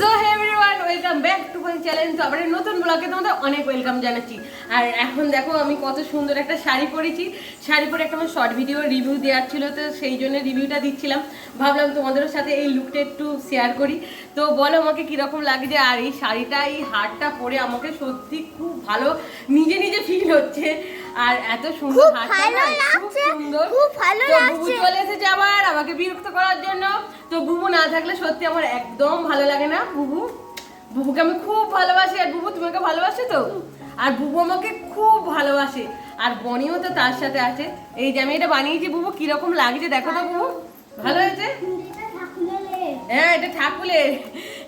So everyone welcome back to my channel তো আবার নতুন ব্লগে তোমাদের অনেক ওয়েলকাম জানাচ্ছি। আর এখন দেখো, আমি কত সুন্দর একটা শাড়ি পরেছি। শাড়ি পরে একটা আমার শর্ট ভিডিও রিভিউ দেওয়ার ছিল, তো সেই জন্য রিভিউটা দিচ্ছিলাম। ভাবলাম তোমাদের সাথে এই লুকটা একটু শেয়ার করি। তো বলো, আমাকে কীরকম লাগছে আর এই শাড়িটা, এই হারটা পরে আমাকে সত্যি খুব ভালো, নিজে নিজে ফিল হচ্ছে। আর এত সুন্দর ভালো লাগছে, খুব ভালো লাগছে। চলে এসেছে আবার আমাকে বিরক্ত করার জন্য। তো বুবু না থাকলে সত্যি আমার একদম ভালো লাগে না বুবু। বুবুকে আমি খুব ভালোবাসি আর বুবু তোমাকে ভালোবাসে তো? আর বুবু আমাকে খুব ভালোবাসে। আর বনিও তো তার সাথে আছে। এই যে আমি এটা বানিয়েছি বুবু কীরকম লাগছে দেখো তো বুবু। ভালো হয়েছে? হ্যাঁ এটা ঠাকুরের।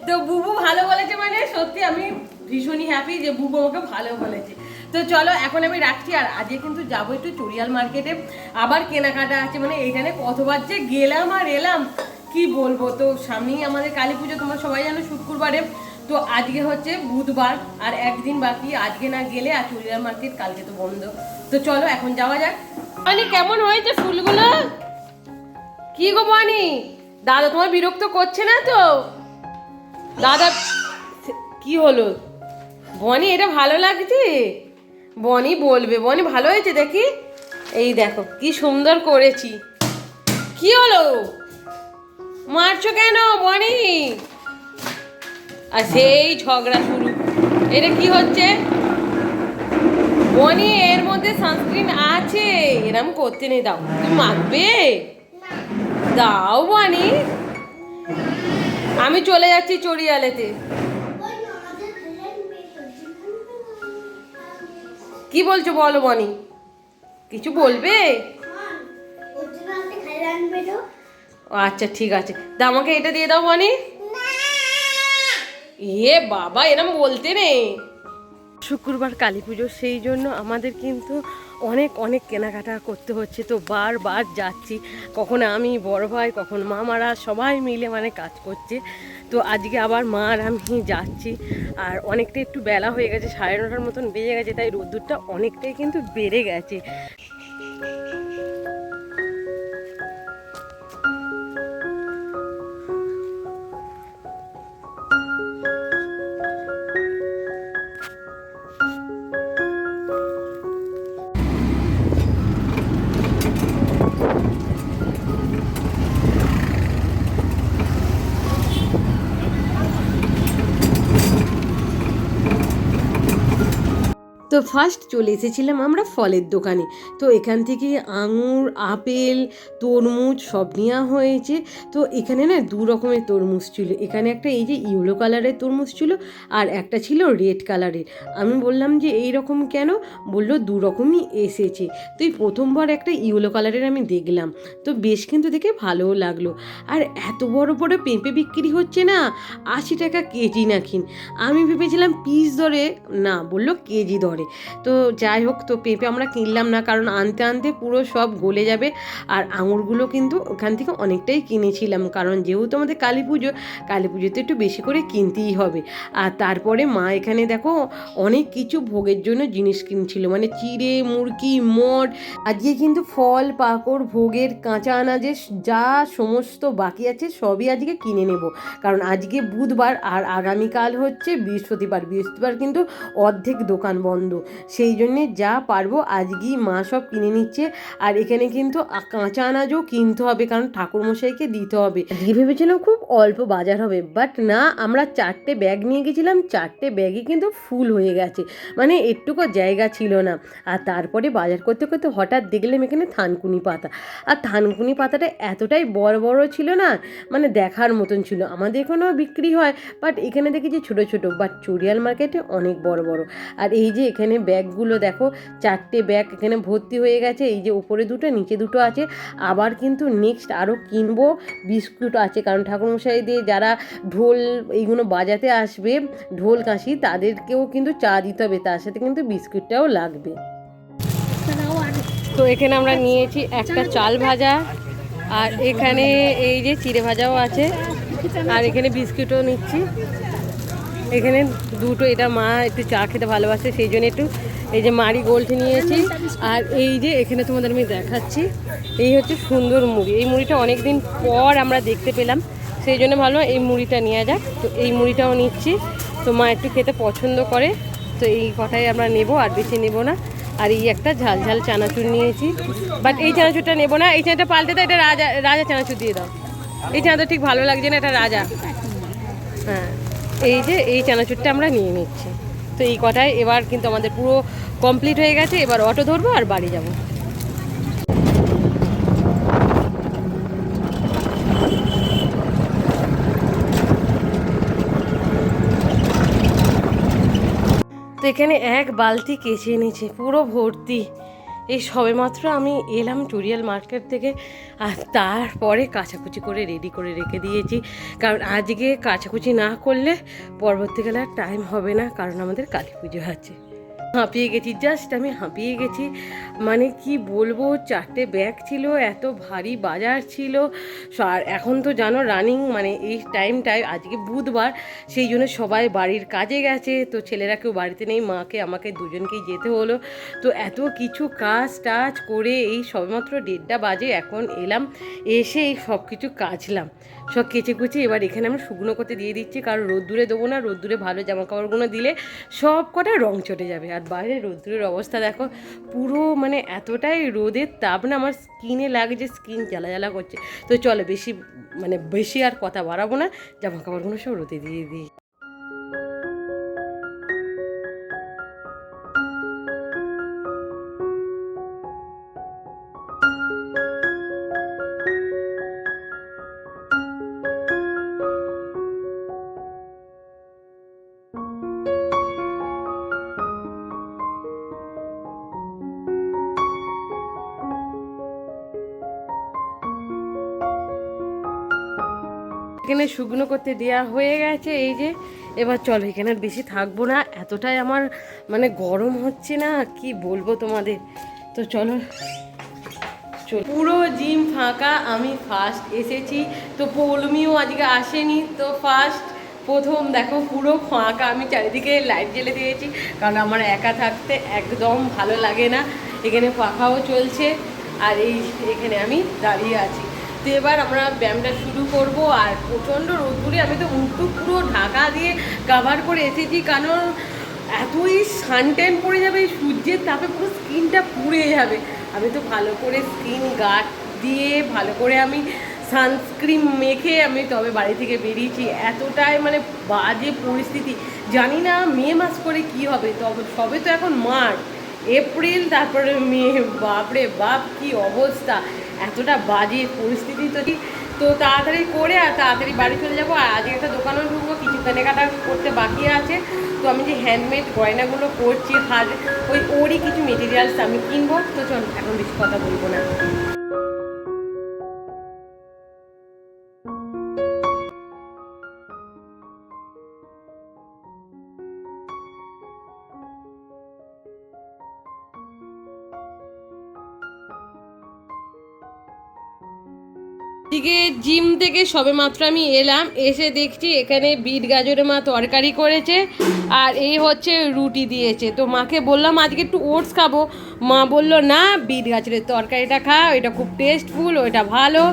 তো বুবু ভালো বলেছে মানে সত্যি আমি ভীষণই হ্যাপি যে বুবু আমাকে ভালো বলেছে। তো চলো, এখন আমি রাখছি, আর আজকে কিন্তু যাব একটু চড়িয়াল মার্কেটে আবার কেনাকাটা আছে মানে এইখানে কতবার যে গেলাম আর এলাম, কি বলব? তো সামনেই আমাদের কালী পুজো, তোমরা সবাই জানো শুক্রবারে। তো আজকে হচ্ছে বুধবার, আর একদিন বাকি, আজকে না গেলে আর চড়িয়াল মার্কেট কালকে তো বন্ধ। তো চলো, এখন যাওয়া যাক। মানে কেমন হয়েছে ফুলগুলো? কি গো বানি দাদা তোমার বিরক্ত করছে না তো? দাদা, কি হলো? বনি এটা ভালো লাগছে? বনি বলবে, বনি ভালো হয়েছে দেখি? এই দেখো, কি সুন্দর করেছি। কি হলো? মারছো কেন বনি? আর সেই ঝগড়া শুরু। এটা কি হচ্ছে? বনি, এর মধ্যে সানস্ক্রিন আছে। এরম করতে নেই, দাও। তুমি মাখবে দাও বনি। আমি চলে যাচ্ছি চড়িয়ালেতে। কি বলছো বলো, বনি? কিছু বলবে? ও আচ্ছা ঠিক আছে। তা আমাকে এটা দিয়ে দাও, বনি। এ বাবা, এরম বলতে নেই। শুক্রবার কালী পুজো, সেই জন্য আমাদের কিন্তু অনেক অনেক কেনাকাটা করতে হচ্ছে। তো বারবার যাচ্ছি। কখন আমি বড় ভাই, কখন মামারা সবাই মিলে মানে কাজ করছে। তো আজকে আবার মা আর আমি যাচ্ছি। আর অনেকটা একটু বেলা হয়ে গেছে, সাড়ে নটার মতন বেজে গেছে, তাই রোদ্দুরটা অনেকটাই কিন্তু বেড়ে গেছে। তো ফার্স্ট চলে এসেছিলাম আমরা ফলের দোকানে। তো এখান থেকে আঙুর, আপেল, তরমুজ সব নেওয়া হয়েছে। তো এখানে না দু রকমের তরমুজ ছিল। এখানে একটা এই যে ইয়েলো কালারের তরমুজ ছিল আর একটা ছিল রেড কালারের আমি বললাম যে এই রকম কেন? বলল দু রকমই এসেছে। তো এই প্রথমবার একটা ইয়েলো কালারের আমি দেখলাম। তো বেশ কিন্তু দেখে ভালোও লাগল। আর এত বড় বড় পেঁপে বিক্রি হচ্ছে না? আশি টাকা কেজি নাকিন আমি ভেবেছিলাম পিস ধরে, না, বলল কেজি ধরে তো যাই হোক, তো পেঁপে আমরা কিনলাম না, কারণ আনতে আনতে পুরো সব গলে যাবে। আর আঙুরগুলো কিন্তু ওখান থেকে অনেকটাই কিনেছিলাম, কারণ যেহেতু আমাদের কালী পুজো, কালী পুজোতে একটু বেশি করে কিনতেই হবে। আর তারপরে মা এখানে দেখো অনেক কিছু ভোগের জন্য জিনিস কিনছিল মানে চিড়ে, মুরগি মড আজকে কিন্তু ফল, পাকড়, ভোগের কাঁচা আনাজের যা সমস্ত বাকি আছে সবই আজকে কিনে নেব। কারণ আজকে বুধবার আর আগামীকাল হচ্ছে বৃহস্পতিবার। বৃহস্পতিবার কিন্তু অর্ধেক দোকান বন্ধ। সেই জন্যে যা পারব আজকেই মা সব কিনে নিচ্ছে। আর এখানে কিন্তু কাঁচা আনাজও কিনতে হবে, কারণ ঠাকুরমশাইকে দিতে হবে। আজকে ভেবেছিলাম খুব অল্প বাজার হবে বাট না, আমরা চারটে ব্যাগ নিয়ে গেছিলাম, চারটে ব্যাগই কিন্তু ফুল হয়ে গেছে। মানে একটুকু জায়গা ছিল না। আর তারপরে বাজার করতে করতে হঠাৎ দেখলাম এখানে থানকুনি পাতা। আর থানকুনি পাতাটা এতটাই বড় বড় ছিল না মানে দেখার মতন ছিল। আমাদের এখানেও বিক্রি হয় বাট এখানে দেখেছি ছোটো ছোটো বাট চুরিয়াল মার্কেটে অনেক বড় বড়। আর এই যে এখানে ব্যাগগুলো দেখো, চারটে ব্যাগ এখানে ভর্তি হয়ে গেছে, এই যে উপরে দুটো, নিচে দুটো আছে। আবার কিন্তু নেক্সট আরও কিনবো বিস্কুট আছে, কারণ ঠাকুরমশাইদের যারা ঢোল এইগুলো বাজাতে আসবে, ঢোল কাশি, তাদেরকেও কিন্তু চা দিতে হবে, তার সাথে কিন্তু বিস্কুটটাও লাগবে। তো এখানে আমরা নিয়েছি একটা চাল ভাজা, আর এখানে এই যে চিড়ে ভাজাও আছে, আর এখানে বিস্কুটও নিচ্ছি। এখানে দুটো, এটা মা একটু চা খেতে ভালোবাসে, সেই জন্য একটু এই যে মারি গোল্ড নিয়েছি। আর এই যে এখানে তোমাদের আমি দেখাচ্ছি, এই হচ্ছে সুন্দর মুড়ি। এই মুড়িটা অনেক দিন পর আমরা দেখতে পেলাম, সেই জন্য ভালো এই মুড়িটা নেওয়া যাক। তো এই মুড়িটাও নিচ্ছি। তো মা একটু খেতে পছন্দ করে, তো এই কটাই আমরা নেব, আর বেশি নেব না। আর এই একটা ঝাল ঝাল চানাচুর নিয়েছি। বাট এই চানাচুরটা নেব না, এই চানাটা পাল্টে দাও, এটা রাজা রাজা চানাচুর দিয়ে দাও। এই চানাটা ঠিক ভালো লাগছে না, এটা রাজা। হ্যাঁ। এই যে এই চানাচুরটা আমরা নিয়ে নিচ্ছি। তো এই কটায় এবার কিন্তু আমাদের পুরো কমপ্লিট হয়ে গেছে, এবার অটো ধরবো আর বাড়ি যাব। তো এখানে এক বালতি কেচে এনেছে, পুরো ভর্তি। এই সবেমাত্র আমি এলাম টুরিয়াল মার্কেট থেকে, আর তারপরে কাছাকুচি করে রেডি করে রেখে দিয়েছি। কারণ আজকে কাছাকুচি না করলে পরবর্তীকালে আর টাইম হবে না, কারণ আমাদের কালী পুজো আছে। হাঁপিয়ে গেছি জাস্ট আমি হাঁপিয়ে গেছি। মানে কি বলব, চারটে ব্যাগ ছিল, এত ভারী বাজার ছিল। আর এখন তো জানো রানিং মানে এই টাইমটায় আজকে বুধবার, সেই জন্য সবাই বাড়ির কাজে গেছে। তো ছেলেরা কেউ বাড়িতে নেই, মাকে, আমাকে দুজনকেই যেতে হলো। তো এত কিছু কাজ টাজ করে এই সবেমাত্র দেড়টা বাজে এখন এলাম, এসে এই সব কিছু কাচলাম সব কেচে কুচে এবার এখানে আমি শুকনো করতে দিয়ে দিচ্ছি, কারণ রোদ্দুরে দেবো না, রোদ্দুরে ভালো জামা কাপড়গুলো দিলে সব কটা রং চটে যাবে। আর বাইরে রৌদ্রের অবস্থা দেখো, পুরো মানে এতটাই রোদের তাপ না, আমার স্কিনে লাগছে স্কিন জ্বালা জ্বালা করছে। তো চলো বেশি মানে বেশি আর কথা বাড়াবো না জামা কাপড়গুলো সব রোদে দিয়ে দিই। এখানে শুকনো করতে দেওয়া হয়ে গেছে, এই যে। এবার চলো, এখানে বেশি থাকব না, এতটাই আমার মানে গরম হচ্ছে না, কি বলব তোমাদের? তো চলো চলো। পুরো জিম ফাঁকা, আমি ফার্স্ট এসেছি। তো পৌলমিও আজকে আসেনি, তো ফার্স্ট প্রথম দেখো পুরো ফাঁকা, আমি চারিদিকে লাইট জ্বেলে দিয়েছি, কারণ আমার একা থাকতে একদম ভালো লাগে না। এখানে পাখাও চলছে, আর এই এখানে আমি দাঁড়িয়ে আছি। তো এবার আমরা ব্যায়ামটা শুরু করব আর প্রচণ্ড রোদ্দুরে আমি তো মুখটু পুরো ঢাকা দিয়ে কাভার করে এসেছি। কারণ এতই সানটেন পড়ে যাবে এই সূর্যের তাপে পুরো স্কিনটা পুড়ে যাবে। আমি তো ভালো করে স্কিন গার্ড দিয়ে, ভালো করে আমি সানস্ক্রিন মেখে আমি তবে বাড়ি থেকে বেরিয়েছি। এতটাই মানে বাজে পরিস্থিতি। জানি না মে মাস করে কি হবে, তবে সবে তো এখন মার্চ, এপ্রিল, তারপরে মে, বাপরে বাপ, কি অবস্থা। এতটা বাজে পরিস্থিতি তো তো তাড়াতাড়ি করে আর তাড়াতাড়ি বাড়ি চলে যাব। আর আজকে একটা দোকানেও ঢুকবো, কিছু কেনাকাটা করতে বাকি আছে। তো আমি যে হ্যান্ডমেড গয়নাগুলো করছি হার ওই ওরই কিছু মেটেরিয়ালস আমি কিনবো। তো চল, এখন বেশি কথা বলব না। দিকে জিম থেকে সবে মাত্র আমি এলাম, এসে দেখছি এখানে বিট গাজরের মা তরকারি করেছে, আর এই হচ্ছে রুটি দিয়েছে। তো মাকে বললাম, আজকে একটু ওটস খাব। মা বলল, না, বিট গাজরের তরকারিটা খা, ওইটা খুব টেস্টফুল ওইটা ভালো।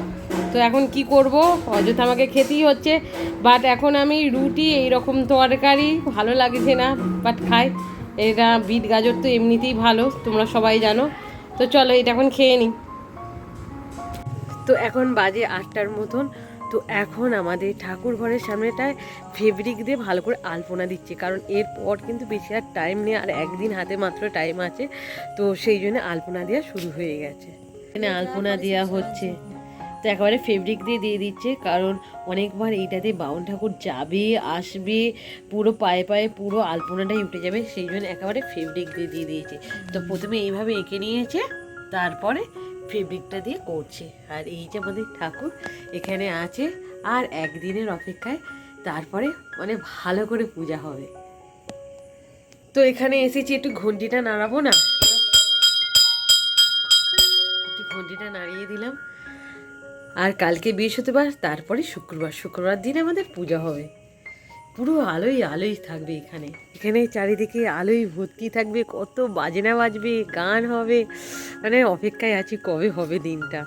তো এখন কি করব? অযথা আমাকে খেতেই হচ্ছে। বাট এখন আমি রুটি এই রকম তরকারি, ভালো লাগছে না বাট খাই। এটা বিট গাজর তো এমনিতেই ভালো, তোমরা সবাই জানো। তো চলো, এটা এখন খেয়ে নিই। তো এখন বাজে আটটার মতন তো এখন আমাদের ঠাকুর ঘরের সামনেটায় ফেব্রিক দিয়ে ভালো করে আলপনা দিচ্ছে। কারণ এরপর কিন্তু বেশি আর টাইম নেই আর একদিন হাতে মাত্র টাইম আছে তো সেই জন্য আলপনা দেওয়া শুরু হয়ে গেছে। এখানে আলপনা দেওয়া হচ্ছে। তো একেবারে ফেব্রিক দিয়ে দিয়ে দিচ্ছে কারণ অনেকবার এইটাতে বাউন ঠাকুর যাবে আসবে পুরো পায়ে পায়ে পুরো আলপনাটাই উঠে যাবে সেই জন্য একেবারে ফেব্রিক দিয়ে দিয়ে দিয়েছে। তো প্রথমে এইভাবে এঁকে নিয়েছে তারপরে ফেব্রিকটা দিয়ে করছে। আর এই যে আমাদের ঠাকুর এখানে আছে, আর একদিনের অপেক্ষায় তারপরে মানে ভালো করে পূজা হবে। তো এখানে এসেছি, একটু ঘন্টিটা নাড়াবো না? একটু ঘন্টিটা নাড়িয়ে দিলাম। আর কালকে বৃহস্পতিবার, তারপরে শুক্রবার। শুক্রবার দিন আমাদের পূজা হবে। পুরো আলোই আলোই থাকবে এখানে। এখানে চারিদিকে আলোই ভর্তি থাকবে, কত বাজনা বাজবে, গান হবে। মানে অপেক্ষায় আছি কবে হবে দিনটা।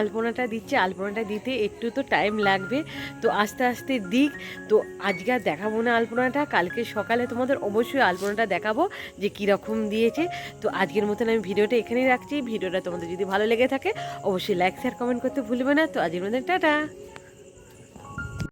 আলপনাটা দিচ্ছে, আলপনাটা দিতে একটু তো টাইম লাগবে। তো আস্তে আস্তে দিক। তো আজকে আর দেখাবো না আলপনাটা, কালকে সকালে তোমাদের অবশ্যই আলপনাটা দেখাবো যে কীরকম দিয়েছে। তো আজকের মতন আমি ভিডিওটা এখানেই রাখছি। ভিডিওটা তোমাদের যদি ভালো লেগে থাকে, অবশ্যই লাইক শেয়ার কমেন্ট করতে ভুলবে না। তো আজকের মতন টাটা।